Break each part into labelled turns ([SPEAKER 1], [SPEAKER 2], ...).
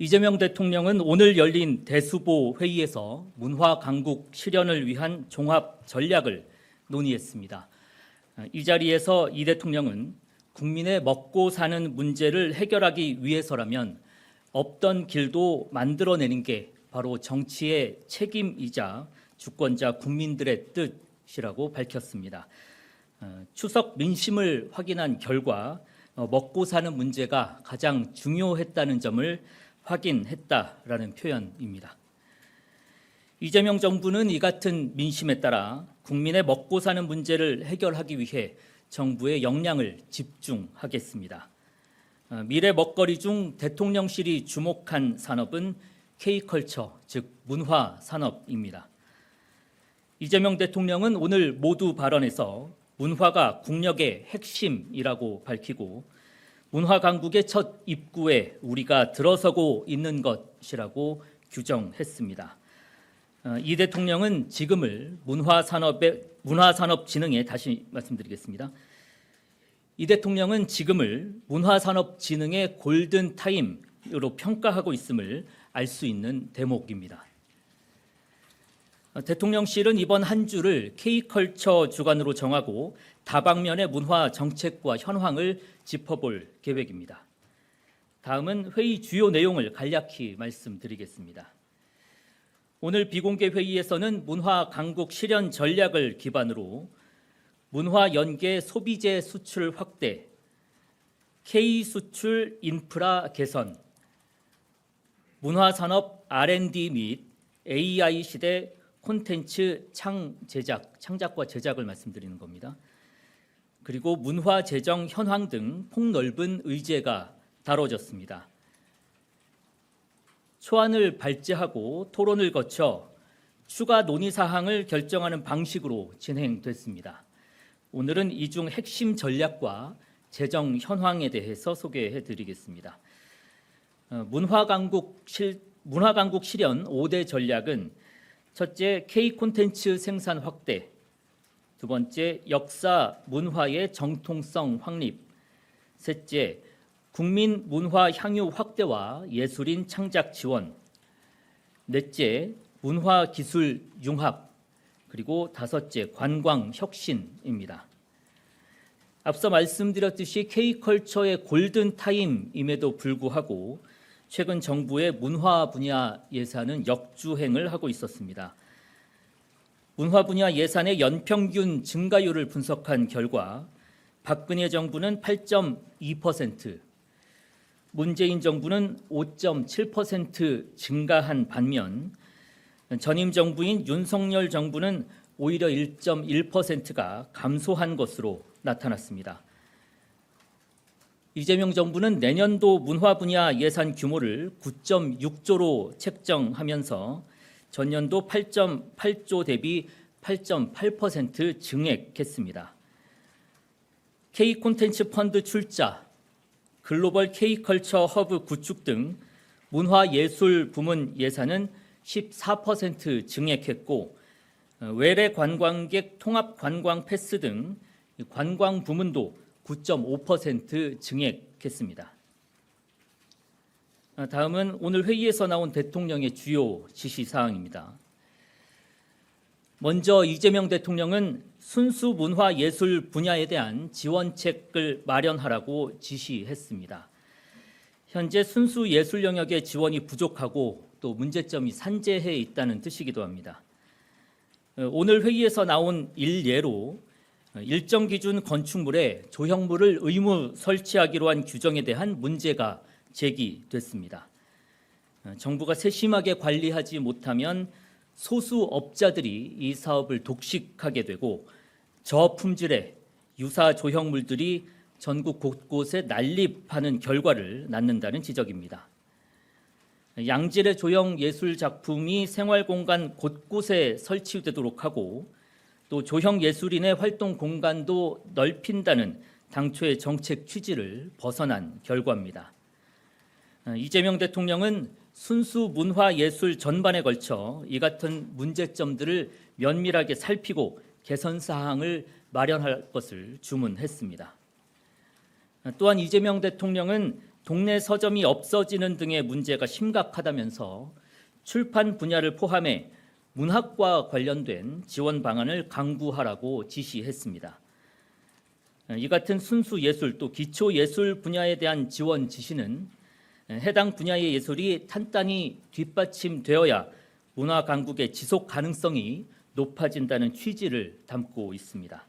[SPEAKER 1] 이재명 대통령은 오늘 열린 대수보 회의에서 문화 강국 실현을 위한 종합 전략을 논의했습니다. 이 자리에서 이 대통령은 국민의 먹고 사는 문제를 해결하기 위해서라면 없던 길도 만들어내는 게 바로 정치의 책임이자 주권자 국민들의 뜻이라고 밝혔습니다. 어, 추석 민심을 확인한 결과 어, 먹고 사는 문제가 가장 중요했다는 점을 확인했다라는 표현입니다. 이재명 정부는 이 같은 민심에 따라 국민의 먹고 사는 문제를 해결하기 위해 정부의 역량을 집중하겠습니다. 어, 미래 먹거리 중 대통령실이 주목한 산업은 K컬처, 즉 문화 산업입니다. 이재명 대통령은 오늘 모두 발언에서 문화가 국력의 핵심이라고 밝히고 문화 강국의 첫 입구에 우리가 들어서고 있는 것이라고 규정했습니다. 어, 이 대통령은 지금을 문화 산업의 문화 산업 진흥에 다시 말씀드리겠습니다. 이 대통령은 지금을 문화 산업 진흥의 골든 타임으로 평가하고 있음을 알 수 있는 대목입니다. 어, 대통령실은 이번 한 주를 K컬처 주간으로 정하고 다방면의 문화 정책과 현황을 짚어볼 계획입니다. 다음은 회의 주요 내용을 간략히 말씀드리겠습니다. 오늘 비공개 회의에서는 문화 강국 실현 전략을 기반으로 문화 연계 소비재 수출 확대, K 수출 인프라 개선, 문화 산업 R&D 및 AI 시대 콘텐츠 창 제작, 창작과 제작을 말씀드리는 겁니다. 그리고 문화 재정 현황 등 폭넓은 의제가 다뤄졌습니다. 초안을 발제하고 토론을 거쳐 추가 논의 사항을 결정하는 방식으로 진행됐습니다. 오늘은 이 중 핵심 전략과 재정 현황에 대해서 소개해 드리겠습니다. 어, 문화강국 실, 문화강국 실현 5대 전략은 첫째 K 콘텐츠 생산 확대, 두 번째 역사 문화의 정통성 확립, 셋째 국민 문화 향유 확대와 예술인 창작 지원, 넷째 문화 기술 융합, 그리고 다섯째 관광 혁신입니다. 앞서 말씀드렸듯이 K컬처의 골든 타임임에도 불구하고 최근 정부의 문화 분야 예산은 역주행을 하고 있었습니다. 문화 분야 예산의 연평균 증가율을 분석한 결과 박근혜 정부는 8.2%, 문재인 정부는 5.7% 증가한 반면 전임 정부인 윤석열 정부는 오히려 1.1%가 감소한 것으로 나타났습니다. 이재명 정부는 내년도 문화 분야 예산 규모를 9.6조로 책정하면서 전년도 8.8조 대비 8.8% 증액했습니다. K 콘텐츠 펀드 출자, 글로벌 K 컬처 허브 구축 등 문화 예술 부문 예산은 14% 증액했고 어, 외래 관광객 통합 관광 패스 등 관광 부문도 9.5% 증액했습니다. 아, 다음은 오늘 회의에서 나온 대통령의 주요 지시 사항입니다. 먼저 이재명 대통령은 순수 문화 예술 분야에 대한 지원책을 마련하라고 지시했습니다. 현재 순수 예술 영역의 지원이 부족하고 또 문제점이 산재해 있다는 뜻이기도 합니다. 어, 오늘 회의에서 나온 일례로 일정 기준 건축물에 조형물을 의무 설치하기로 한 규정에 대한 문제가 제기됐습니다. 어, 정부가 세심하게 관리하지 못하면 소수 업자들이 이 사업을 독식하게 되고 저품질의 유사 조형물들이 전국 곳곳에 난립하는 결과를 낳는다는 지적입니다. 양질의 조형 예술 작품이 생활 공간 곳곳에 설치되도록 하고 또 조형 예술인의 활동 공간도 넓힌다는 당초의 정책 취지를 벗어난 결과입니다. 이재명 대통령은 순수 문화 예술 전반에 걸쳐 이 같은 문제점들을 면밀하게 살피고 개선 사항을 마련할 것을 주문했습니다. 또한 이재명 대통령은 동네 서점이 없어지는 등의 문제가 심각하다면서 출판 분야를 포함해 문학과 관련된 지원 방안을 강구하라고 지시했습니다. 이 같은 순수 예술 또 기초 예술 분야에 대한 지원 지시는 해당 분야의 예술이 탄탄히 뒷받침되어야 문화 강국의 지속 가능성이 높아진다는 취지를 담고 있습니다.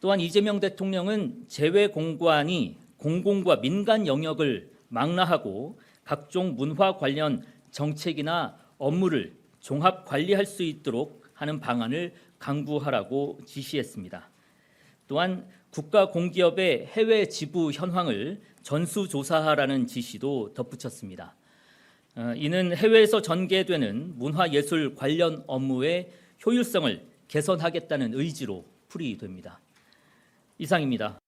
[SPEAKER 1] 또한 이재명 대통령은 재외 공관이 공공과 민간 영역을 망라하고 각종 문화 관련 정책이나 업무를 종합 관리할 수 있도록 하는 방안을 강구하라고 지시했습니다. 또한 국가 공기업의 해외 지부 현황을 전수조사하라는 지시도 덧붙였습니다. 어, 이는 해외에서 전개되는 문화예술 관련 업무의 효율성을 개선하겠다는 의지로 풀이됩니다. 이상입니다.